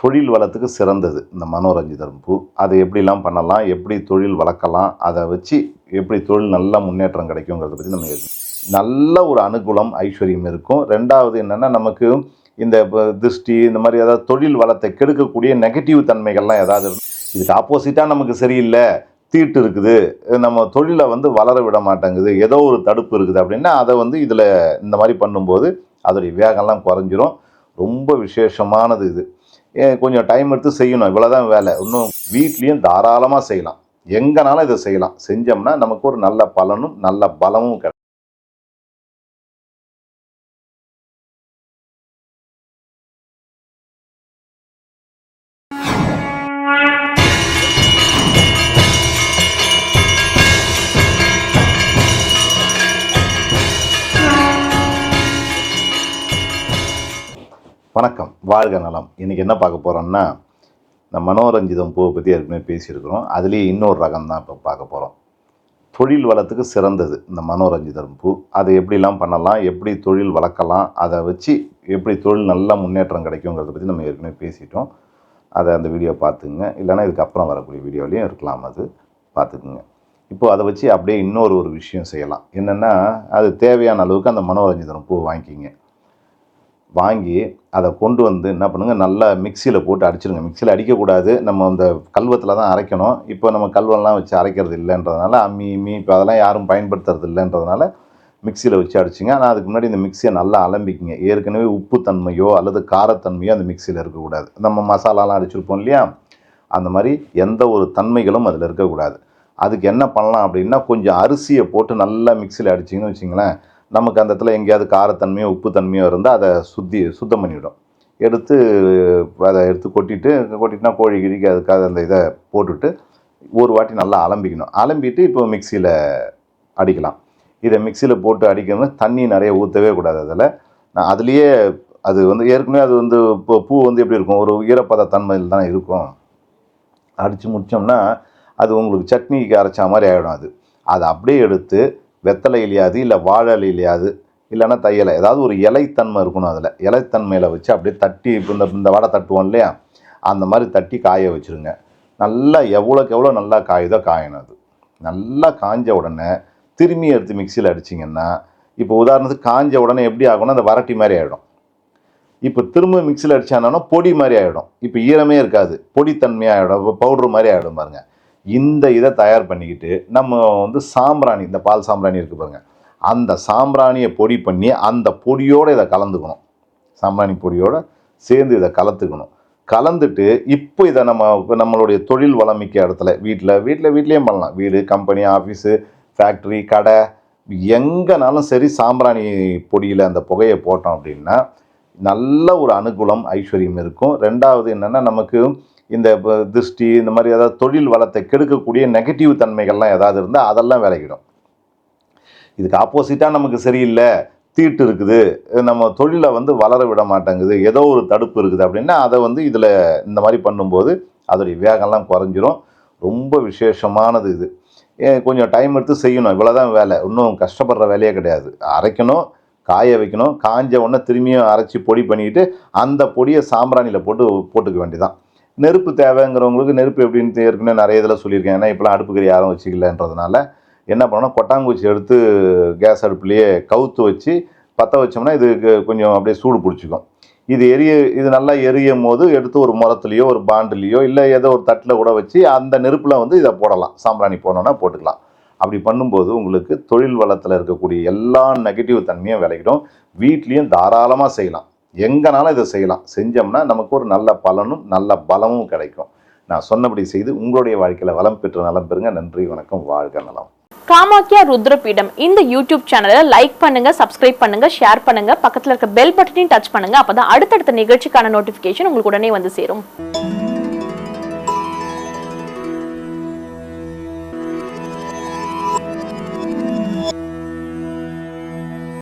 தொழில் வளத்துக்கு சிறந்தது. இந்த மனோரஞ்சிதம் பூ. அதை எப்படிலாம் பண்ணலாம்? எப்படி தொழில் வளர்க்கலாம்? அதை வச்சு எப்படி தொழில் நல்ல முன்னேற்றம் கிடைக்குங்கிறத பற்றி நம்ம இருக்கோம் நல்ல ஒரு அனுகூலம் ஐஸ்வர்யம் இருக்கும். ரெண்டாவது என்னென்னா நமக்கு இந்த திருஷ்டி இந்த மாதிரி ஏதாவது தொழில் வளத்தை கெடுக்கக்கூடிய நெகட்டிவ் தன்மைகள்லாம் ஏதாவது இருக்கும் இதுக்கு ஆப்போசிட்டாக நமக்கு சரியில்லை. தீட்டு இருக்குது. நம்ம தொழிலை வந்து வளர விட மாட்டேங்குது. ஏதோ ஒரு தடுப்பு இருக்குது அப்படின்னா அதை வந்து இதில் இந்த மாதிரி பண்ணும்போது அதோடைய வேகம்லாம் குறைஞ்சிரும். ரொம்ப விசேஷமானது இது. கொஞ்சம் டைம் எடுத்து செய்யணும். இவ்வளோதான் வேலை. இன்னும் வீட்லேயும் தாராளமாக செய்யலாம். எங்கனாலும் இதை செய்யலாம். செஞ்சோம்னா நமக்கு ஒரு நல்ல பலனும் நல்ல பலமும் கிடைக்கும். வணக்கம். வாழ்க நலம். இன்றைக்கி என்ன பார்க்க போகிறோம்னா இந்த மனோரஞ்சிதம் பூவை பற்றி ஏற்கனவே பேசியிருக்கிறோம். அதுலேயே இன்னொரு ரகம் தான் இப்போ பார்க்க போகிறோம் தொழில் வளத்துக்கு சிறந்தது இந்த மனோரஞ்சிதம் பூ. அதை எப்படிலாம் பண்ணலாம்? எப்படி தொழில் வளர்க்கலாம்? அதை வச்சு எப்படி தொழில் நல்ல முன்னேற்றம் கிடைக்குங்கிறத பற்றி நம்ம ஏற்கனவே பேசிட்டோம். அதை அந்த வீடியோ பார்த்துங்க இல்லைன்னா இதுக்கப்புறம் வரக்கூடிய வீடியோலையும் இருக்கலாம் அது. பார்த்துக்குங்க. இப்போது அதை வச்சு அப்படியே இன்னொரு ஒரு விஷயம் செய்யலாம். என்னென்னா அது தேவையான அளவுக்கு அந்த மனோரஞ்சிதம் பூ வாங்கிக்கிங்க. வாங்கி அதை கொண்டு வந்து என்ன பண்ணுங்கள் நல்லா மிக்சியில் போட்டு அடிச்சிடுங்க மிக்சியில் அடிக்கக்கூடாது. நம்ம அந்த கல்வத்தில் தான் அரைக்கணும். இப்போ நம்ம கல்வெல்லாம் வச்சு அரைக்கிறது இல்லைன்றதுனால அம்மி இம்மி இப்போ அதெல்லாம் யாரும் பயன்படுத்துறது இல்லைன்றதுனால மிக்சியில் வச்சு அடிச்சிங்க. ஆனால் அதுக்கு முன்னாடி இந்த மிக்சியை நல்லா அலம்பிக்கிங்க. ஏற்கனவே உப்பு தன்மையோ அல்லது காரத்தன்மையோ அந்த மிக்சியில் இருக்கக்கூடாது. நம்ம மசாலாலாம் அடிச்சிருப்போம் இல்லையா? அந்த மாதிரி எந்த ஒரு தன்மைகளும் அதில் இருக்கக்கூடாது. அதுக்கு என்ன பண்ணலாம் அப்படின்னா கொஞ்சம் அரிசியை போட்டு நல்லா மிக்சியில் அடிச்சிங்கன்னு வச்சிங்களேன். நமக்கு அந்த இடத்துல எங்கேயாவது காரத்தன்மையோ உப்பு தன்மையோ இருந்தால் அதை சுத்தி சுத்தம் பண்ணிவிடும். எடுத்து அதை எடுத்து கொட்டிட்டு கொட்டிட்டுனா கோழி கிழிக்கு அதுக்காக அந்த இதை போட்டுட்டு ஒரு வாட்டி நல்லா அலம்பிக்கணும். அலம்பிட்டு இப்போ மிக்சியில் அடிக்கலாம். இதை மிக்சியில் போட்டு அடிக்கணும் தண்ணி நிறைய ஊற்றவே கூடாது அதில். நான் அதுலேயே அது வந்து ஏற்கனவே அது வந்து இப்போ பூ வந்து எப்படி இருக்கும்? ஒரு ஈரப்பத தன்மையில் தான் இருக்கும். அடித்து முடித்தோம்னா அது உங்களுக்கு சட்னிக்கு அரைச்ச மாதிரி ஆகிடும் அது. அதை அப்படியே எடுத்து வெத்தலை இலையாது இல்லை வாழை இலையாது இல்லைன்னா தையலை ஏதாவது ஒரு இலைத்தன்மை இருக்கணும் அதில். இலைத்தன்மையில் வச்சு அப்படியே தட்டி இப்போ இந்த இந்த வடை தட்டுவோம் இல்லையா? அந்த மாதிரி தட்டி காய வச்சுருங்க. நல்லா எவ்வளோக்கு எவ்வளோ நல்லா காயுதோ காயணும் அது. நல்லா காஞ்ச உடனே திரும்பி எடுத்து மிக்சியில் அடிச்சிங்கன்னா இப்போ உதாரணத்துக்கு காஞ்ச உடனே எப்படி ஆகும்னா அந்த வரட்டி மாதிரி ஆகிடும் இப்போ திரும்ப மிக்சியில் அடித்தாங்கன்னா பொடி மாதிரி ஆகிடும் இப்போ ஈரமே இருக்காது. பொடித்தன்மையாக ஆகிடும் இப்போ பவுட்ரு மாதிரி ஆகிடும் பாருங்கள் இந்த இதை தயார் பண்ணிக்கிட்டு நம்ம வந்து சாம்பிராணி இந்த பால் சாம்பிராணி இருக்குது பாருங்க. அந்த சாம்பிராணியை பொடி பண்ணி அந்த பொடியோடு இதை கலந்துக்கணும். சாம்பிராணி பொடியோடு சேர்ந்து இதை கலந்துக்கணும் கலந்துட்டு இப்போ இதை நம்ம நம்மளுடைய தொழில் வளமிக்க இடத்துல வீட்டில் வீட்டில் வீட்லேயும் பண்ணலாம். வீடு கம்பெனி ஆஃபீஸு ஃபேக்ட்ரி கடை எங்கேனாலும் சரி சாம்பிராணி பொடியில் அந்த புகையை போட்டோம் அப்படின்னா நல்ல ஒரு அனுகூலம் ஐஸ்வர்யம் இருக்கும். ரெண்டாவது என்னென்னா நமக்கு இந்த திருஷ்டி இந்த மாதிரி ஏதாவது தொழில் வளத்தை கெடுக்கக்கூடிய நெகட்டிவ் தன்மைகள்லாம் ஏதாவது இருந்தால் அதெல்லாம் விலகிடும். இதுக்கு ஆப்போசிட்டாக நமக்கு சரியில்லை தீட்டு இருக்குது நம்ம தொழிலை வந்து வளர விட மாட்டேங்குது ஏதோ ஒரு தடுப்பு இருக்குது அப்படின்னா அதை வந்து இதில் இந்த மாதிரி பண்ணும்போது அதோடைய வேகம்லாம் குறைஞ்சிரும். ரொம்ப விசேஷமானது இது. ஏன் கொஞ்சம் டைம் எடுத்து செய்யணும் இவ்வளோதான் வேலை. இன்னும் கஷ்டப்படுற வேலையே கிடையாது. அரைக்கணும் காய வைக்கணும் காஞ்ச உடனே திரும்பியும் அரைச்சி பொடி பண்ணிக்கிட்டு அந்த பொடியை சாம்பிராணியில் போட்டு போட்டுக்க வேண்டியதான் நெருப்பு தேவைங்கிறவங்களுக்கு நெருப்பு எப்படின்னு ஏற்கனவே நிறைய இதில் சொல்லியிருக்கேன். ஏன்னா இப்போலாம் அடுப்புக்கறி யாரும் வச்சுக்கலன்றதுனால என்ன பண்ணணும்? கொட்டாங்குச்சி எடுத்து கேஸ் அடுப்புலேயே கவுத்து வச்சு பற்ற வச்சோம்னா இதுக்கு கொஞ்சம் அப்படியே சூடு பிடிச்சிக்கும். இது எரிய இது நல்லா எரியும் போது எடுத்து ஒரு முரத்துலேயோ ஒரு பாண்டுலேயோ இல்லை ஏதோ ஒரு தட்டில் கூட வச்சு அந்த நெருப்பில் வந்து இதை போடலாம். சாம்பிராணி போனோன்னா போட்டுக்கலாம். அப்படி பண்ணும்போது உங்களுக்கு தொழில் வளத்தில் இருக்கக்கூடிய எல்லா நெகட்டிவ் தன்மையும் விளைக்கிடும் வீட்லேயும் தாராளமாக செய்யலாம். எங்கனாலும் இதை செய்யலாம். செஞ்சோம்னா நமக்கு ஒரு நல்ல பலனும் நல்ல பலமும் கிடைக்கும். நான் சொன்னபடி செய்து உங்களுடைய வாழ்க்கையில் வளம் பெற்று நலம் பெறுங்க. நன்றி வணக்கம் வாழ்க நலம். காமாக்கியா ருத்ரபீடம். இந்த யூடியூப் சேனலை லைக் பண்ணுங்க சப்ஸ்கிரைப் பண்ணுங்க ஷேர் பண்ணுங்க. பக்கத்துல இருக்க பெல் பட்டனையும் டச் பண்ணுங்க. அப்பதான் அடுத்தடுத்த நிகழ்ச்சிக்கான நோட்டிபிகேஷன் உங்களுக்கு உடனே வந்து சேரும்.